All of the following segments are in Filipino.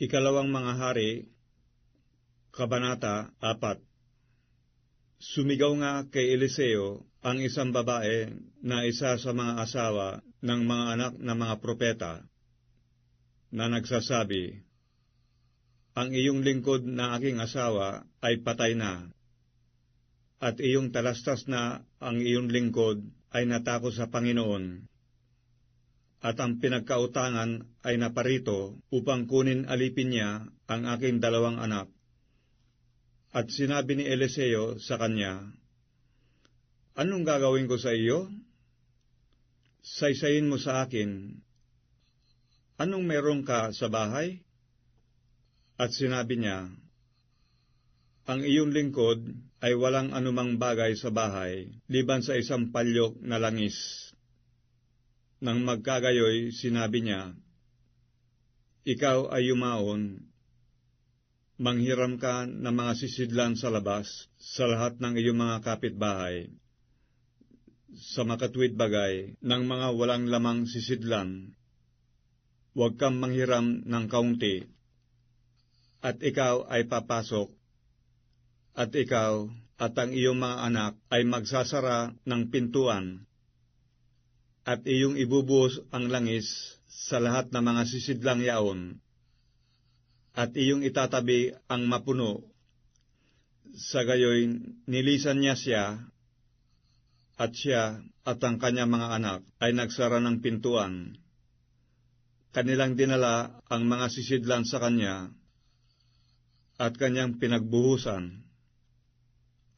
Ikalawang mga hari, Kabanata 4 Sumigaw nga kay Eliseo ang isang babae na isa sa mga asawa ng mga anak na mga propeta na nagsasabi, Ang iyong lingkod na aking asawa ay patay na, at iyong talastas na ang iyong lingkod ay natakot sa Panginoon, at ang pinagkautangan ay naparito upang kunin alipin niya ang aking dalawang anak. At sinabi ni Eliseo sa kanya, Anong gagawin ko sa iyo? Saysayin mo sa akin. Anong meron ka sa bahay? At sinabi niya, Ang iyong lingkod ay walang anumang bagay sa bahay, liban sa isang palyok na langis. Nang magkagayoy, sinabi niya, Ikaw ay yumaon, manghiram ka ng mga sisidlan sa labas sa lahat ng iyong mga kapitbahay, sa makatwid bagay ng mga walang lamang sisidlan. Huwag kang manghiram ng kaunti, at ikaw ay papasok, at ikaw at ang iyong mga anak ay magsasara ng pintuan, at iyong ibubuhos ang langis sa lahat ng mga sisidlang yaon, at iyong itatabi ang mapuno. Sa gayoy, nilisan niya siya, at siya at ang kanyang mga anak ay nagsara ng pintuan. Kanilang dinala ang mga sisidlan sa kanya, at kanyang pinagbuhusan.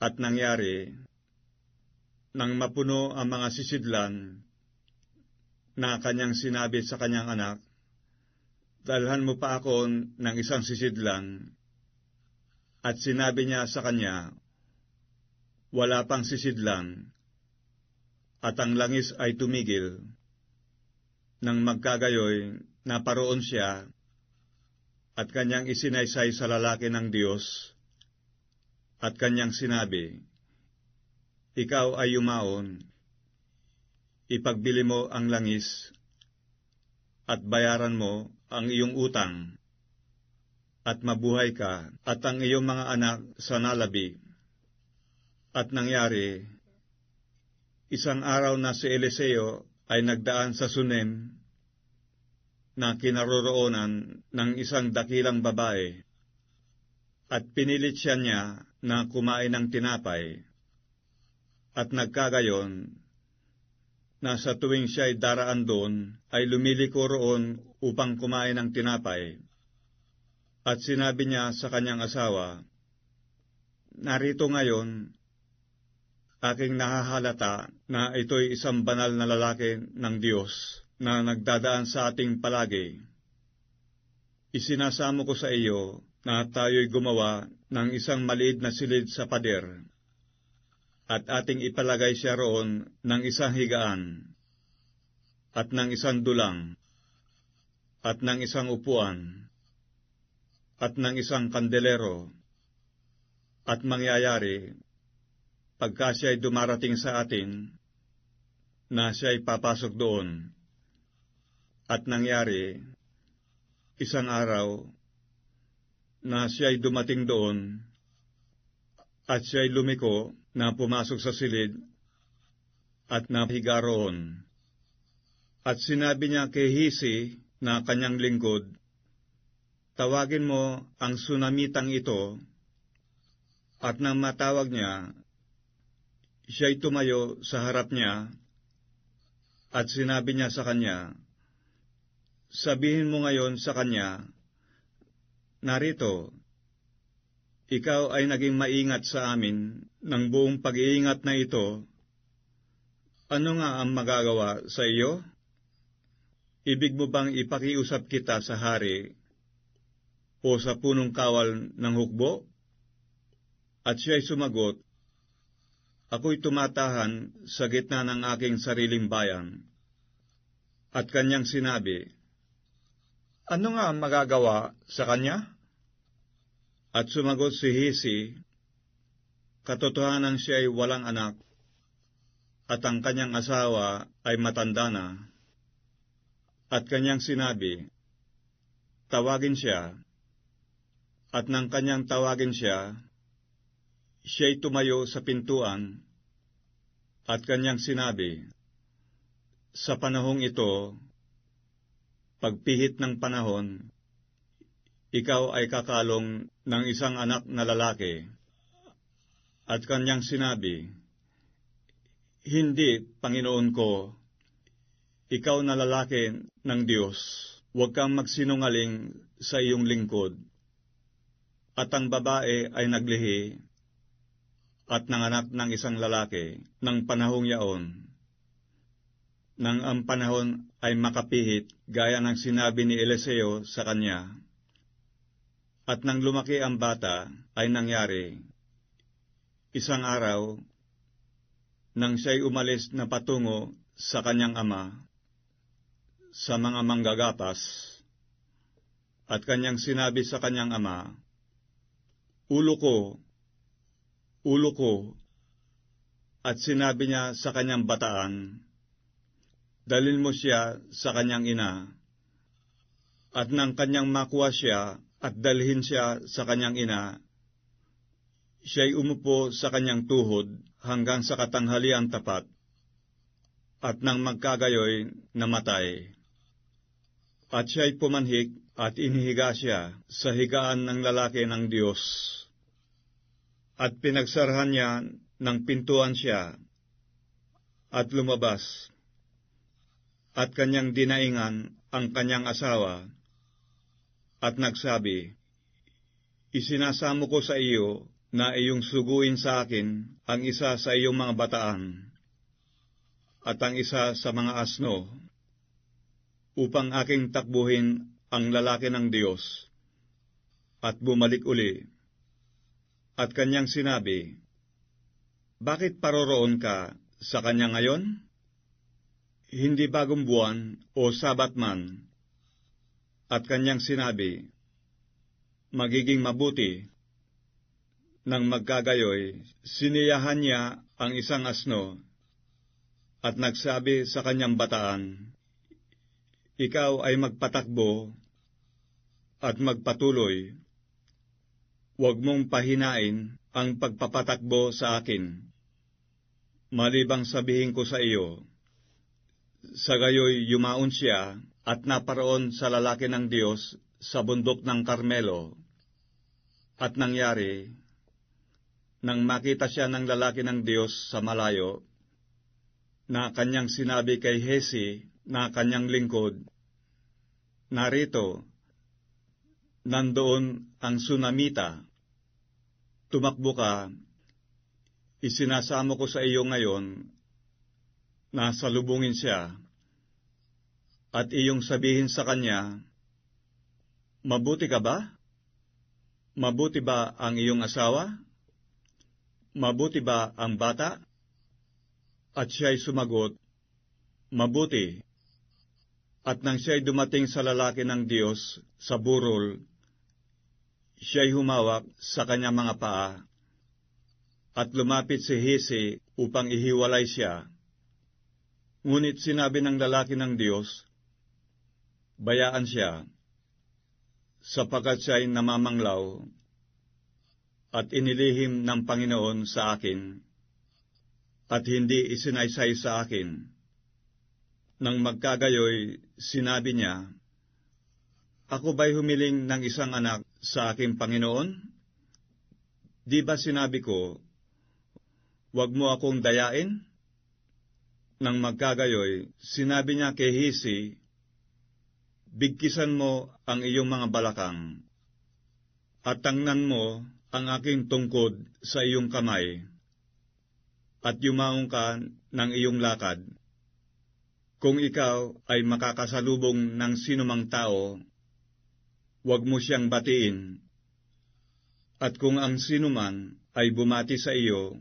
At nangyari, nang mapuno ang mga sisidlan, na kanyang sinabi sa kanyang anak, Dalhan mo pa ako ng isang sisidlan. At sinabi niya sa kanya, Wala pang sisidlan. At ang langis ay tumigil. Nang magkagayoy, naparoon siya, at kanyang isinaysay sa lalaki ng Diyos, at kanyang sinabi, Ikaw ay yumaon, ipagbili mo ang langis, at bayaran mo ang iyong utang, at mabuhay ka, at ang iyong mga anak sa nalabi. At nangyari, isang araw na si Eliseo ay nagdaan sa Sunem, na kinaroroonan ng isang dakilang babae, at pinilit siya niya na kumain ng tinapay, at nagkagayon, na sa tuwing siya'y daraan doon, ay lumiliko roon upang kumain ng tinapay. At sinabi niya sa kanyang asawa, Narito ngayon, aking nahahalata na ito'y isang banal na lalaki ng Diyos na nagdadaan sa ating palagi. Isinasamo ko sa iyo na tayo'y gumawa ng isang maliit na silid sa pader, at ating ipalagay siya roon ng isang higaan, at ng isang dulang, at ng isang upuan, at ng isang kandelero, at mangyayari, pagka siya'y dumarating sa atin, na siya'y papasok doon, at nangyari, isang araw, na siya'y dumating doon, at siya'y lumiko na pumasok sa silid, at nahiga roon. At sinabi niya kay Hisi na kanyang lingkod, Tawagin mo ang sunamitang ito, at nang matawag niya, siya'y tumayo sa harap niya, at sinabi niya sa kanya, Sabihin mo ngayon sa kanya, Narito, ikaw ay naging maingat sa amin ng buong pag-iingat na ito. Ano nga ang magagawa sa iyo? Ibig mo bang ipakiusap kita sa hari o sa punong kawal ng hukbo? At siya'y sumagot, Ako'y tumatahan sa gitna ng aking sariling bayan. At kanyang sinabi, ano nga ang magagawa sa kanya? At sumagot si Hisi, katotohanan siya ay walang anak, at ang kanyang asawa ay matanda na. At kanyang sinabi, tawagin siya, At nang kanyang tawagin siya, siya'y tumayo sa pintuan at kanyang sinabi, Sa panahong ito, pagpihit ng panahon, ikaw ay kakalong ng isang anak na lalaki. At kanyang sinabi, Hindi, Panginoon ko, ikaw na lalaki ng Diyos, huwag kang magsinungaling sa iyong lingkod. At ang babae ay naglihi at nanganak ng isang lalaki ng panahong yaon. Nang ang panahon ay makapihit, gaya ng sinabi ni Eliseo sa kanya. At nang lumaki ang bata, ay nangyari. Isang araw, nang siya'y umalis na patungo sa kanyang ama, sa mga manggagapas, at kanyang sinabi sa kanyang ama, Ulo ko, ulo ko, at sinabi niya sa kanyang bataan, Dalin mo siya sa kanyang ina, at nang kanyang makuha siya at dalhin siya sa kanyang ina, siya'y umupo sa kanyang tuhod hanggang sa katanghalian tapat, at nang magkagayoy, namatay. At siya'y pumanhik at inihiga siya sa higaan ng lalaki ng Diyos. At pinagsarahan niya ng pintuan siya at lumabas. At kanyang dinaingan ang kanyang asawa at nagsabi, Isinasamo ko sa iyo na iyong suguin sa akin ang isa sa iyong mga bataan at ang isa sa mga asno upang aking takbuhin ang lalaki ng Diyos at bumalik uli. At kanyang sinabi, Bakit paroroon ka sa kanya ngayon? Hindi bagong buwan o sabat man. At kanyang sinabi, Magiging mabuti. Nang magkagayoy, siniyahan niya ang isang asno at nagsabi sa kanyang bataan, ikaw ay magpatakbo at magpatuloy. Huwag mong pahinain ang pagpapatakbo sa akin. Malibang sabihin ko sa iyo, sa gayoy yumaon siya at naparoon sa lalaki ng Diyos sa bundok ng Carmelo. At nangyari, nang makita siya ng lalaki ng Diyos sa malayo, na kanyang sinabi kay Hesi na kanyang lingkod, Narito, nandoon ang tsunamita. Tumakbo ka, isinasamo ko sa iyo ngayon na salubungin siya at iyong sabihin sa kanya, Mabuti ka ba? Mabuti ba ang iyong asawa? Mabuti ba ang bata? At siya'y sumagot, Mabuti. At nang siya'y dumating sa lalaki ng Diyos sa burol, siya'y humawak sa kanyang mga paa, at lumapit si Hisi upang ihiwalay siya. Ngunit sinabi ng lalaki ng Diyos, Bayaan siya, sapagkat siya'y namamanglaw, at inilihim ng Panginoon sa akin, at hindi isinaysay sa akin nang magkagayoy, sinabi niya, Ako ba'y humiling ng isang anak sa aking Panginoon? Di ba sinabi ko, Huwag mo akong dayain? Nang magkagayoy, sinabi niya kay Hisi, Bigkisan mo ang iyong mga balakang, at tangnan mo ang aking tungkod sa iyong kamay, at yumaong ka ng iyong lakad kung ikaw ay makakasalubong ng sinumang tao, huwag mo siyang batiin. At kung ang sinuman ay bumati sa iyo,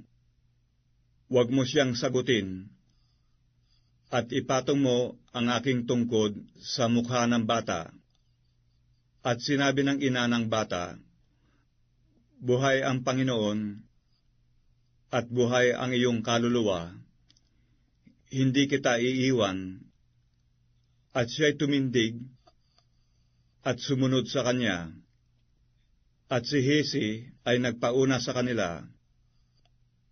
huwag mo siyang sagutin. At ipatong mo ang aking tungkod sa mukha ng bata. At sinabi ng ina ng bata, Buhay ang Panginoon, at buhay ang iyong kaluluwa hindi kita iiwan. At siya'y tumindig at sumunod sa kanya. At si Hesi ay nagpauna sa kanila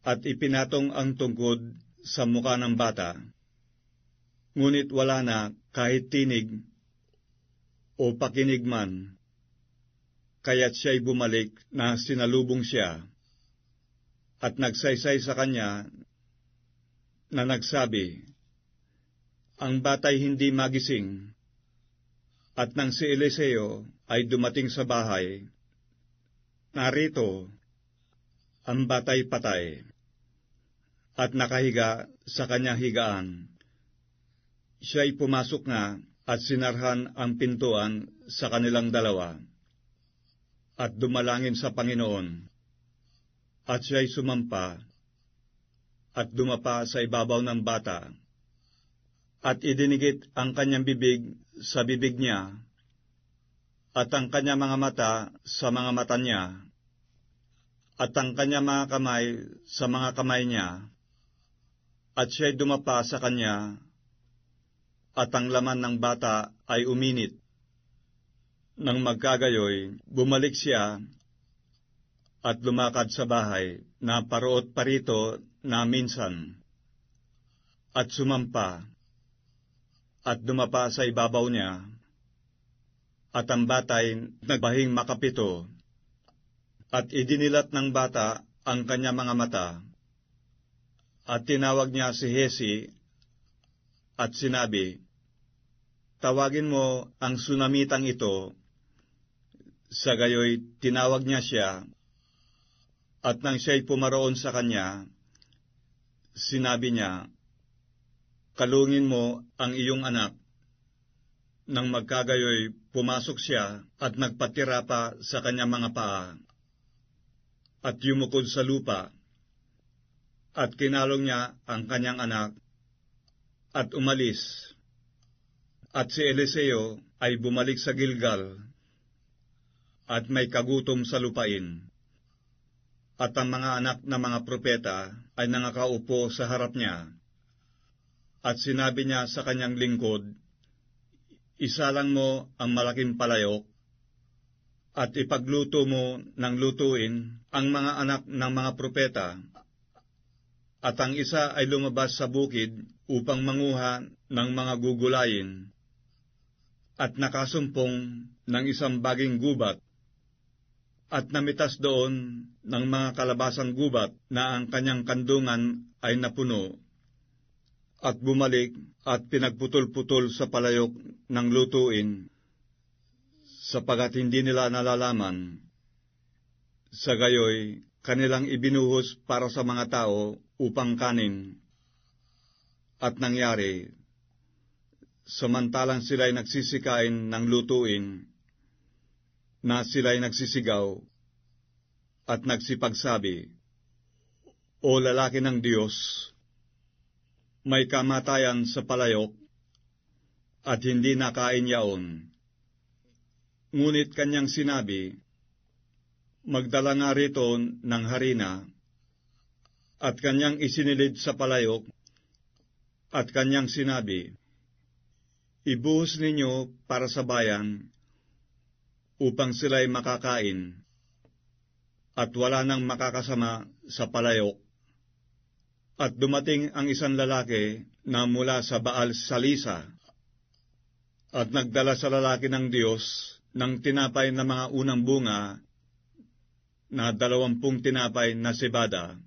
at ipinatong ang tungkod sa muka ng bata. Ngunit wala na kahit tinig o pakinig man, kaya't siya'y bumalik na sinalubong siya at nagsaysay sa kanya na nagsabi, Ang batay hindi magising, at nang si Eliseo ay dumating sa bahay, narito, ang batay patay, at nakahiga sa kanyang higaan. Siya'y pumasok na at sinarhan ang pintuan sa kanilang dalawa, at dumalangin sa Panginoon, at siya'y sumampa, at dumapa sa ibabaw ng bata, at idinigit ang kanyang bibig sa bibig niya, at ang kanyang mga mata sa mga mata niya, at ang kanyang mga kamay sa mga kamay niya, at siya'y dumapa sa kanya, at ang laman ng bata ay uminit. Nang magkagayoy, bumalik siya at lumakad sa bahay na paroot parito na minsan, at sumampa, at dumapa sa ibabaw niya, at ang batay nagbahing makapito, at idinilat ng bata ang kanya mga mata, at tinawag niya si Hesi, at sinabi, Tawagin mo ang sunamitang ito. Sa gayoy, tinawag niya siya, at nang siya'y pumaroon sa kanya, sinabi niya, Kalungin mo ang iyong anak. Nang magkagayoy, pumasok siya at nagpatira pa sa kanyang mga paa, at yumukod sa lupa, at kinalong niya ang kanyang anak, at umalis. At si Eliseo ay bumalik sa Gilgal, at may kagutom sa lupain. At ang mga anak na mga propeta ay nangakaupo sa harap niya. At sinabi niya sa kanyang lingkod, Isalang mo ang malaking palayok, at ipagluto mo ng lutuin ang mga anak ng mga propeta, at ang isa ay lumabas sa bukid upang manguha ng mga gugulayin, at nakasumpong ng isang baging gubat, at namitas doon ng mga kalabasang gubat na ang kanyang kandungan ay napuno, at bumalik at pinagputol-putol sa palayok ng lutuin, sapagat hindi nila nalalaman. Sa gayoy, kanilang ibinuhos para sa mga tao upang kanin. At nangyari, samantalang sila'y nagsisikain ng lutuin, na sila'y nagsisigaw at nagsipagsabi, O lalaki ng Diyos, may kamatayan sa palayok at hindi nakain yaon. Ngunit kanyang sinabi, Magdala nga rito ng harina, at kanyang isinilid sa palayok, at kanyang sinabi, Ibuhos ninyo para sa bayan, upang sila'y makakain, at wala nang makakasama sa palayok. At dumating ang isang lalaki na mula sa Baal Salisa, at nagdala sa lalaki ng Diyos ng tinapay na mga unang bunga na dalawampung tinapay na sibada,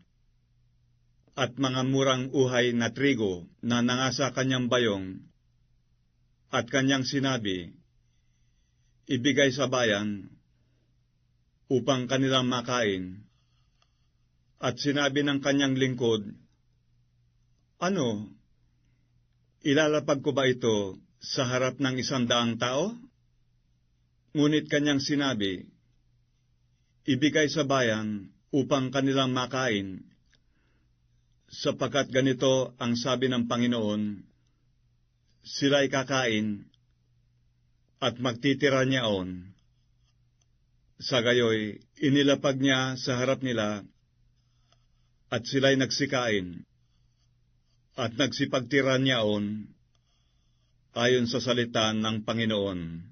at mga murang uhay na trigo na nangasa kanyang bayong, at kanyang sinabi, ibigay sa bayan upang kanilang makain. At sinabi ng kanyang lingkod, Ano, ilalapag ko ba ito sa harap ng isang daang tao? Ngunit kanyang sinabi, Ibigay sa bayan upang kanilang makain, sapagkat ganito ang sabi ng Panginoon, sila'y kakain at magtitira niyaon. Sa gayoy, inilapag niya sa harap nila at sila'y nagsikain at nagsipagtira niyaon ayon sa salita ng Panginoon.